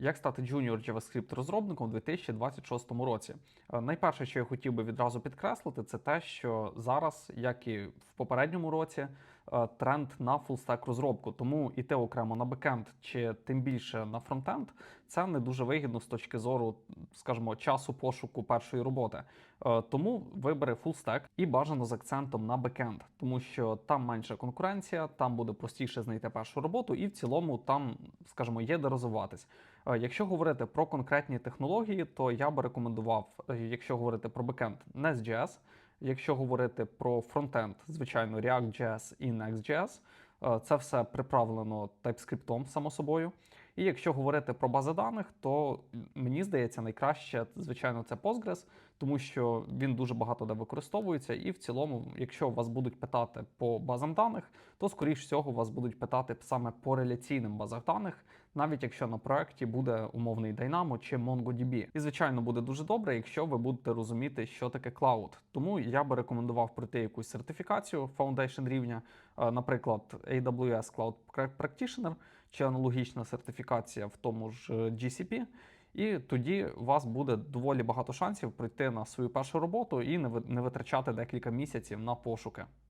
Як стати джуніор JavaScript розробником у 2026 році? Е, Найперше, що я хотів би відразу підкреслити, це те, що зараз, як і в попередньому році, тренд на фулстек розробку. Тому іти окремо на бекенд чи тим більше на фронтенд, це не дуже вигідно з точки зору, скажімо, часу пошуку першої роботи. Е, Тому вибери фулстек і бажано з акцентом на бекенд, тому що там менша конкуренція, там буде простіше знайти першу роботу, і в цілому там, скажімо, є де розвиватись. Е, Якщо говорити про конкретні технології, то я би рекомендував, е, якщо говорити про бекенд, Nest.js, якщо говорити про фронтенд, звичайно, React.js і Next.js, е, це все приправлено TypeScript, само собою. І якщо говорити про бази даних, то мені здається, найкраще, звичайно, це Postgres, тому що він дуже багато де використовується, і в цілому, якщо вас будуть питати по базам даних, то скоріш всього вас будуть питати саме по реляційним базах даних, навіть якщо на проекті буде умовний Dynamo чи MongoDB. І звичайно буде дуже добре, якщо ви будете розуміти, що таке клауд. Тому я би рекомендував пройти якусь сертифікацію Foundation рівня, е, наприклад, AWS Cloud Practitioner чи аналогічна сертифікація в тому ж е, GCP. І тоді у вас буде доволі багато шансів прийти на свою першу роботу і не ви- не витрачати декілька місяців на пошуки.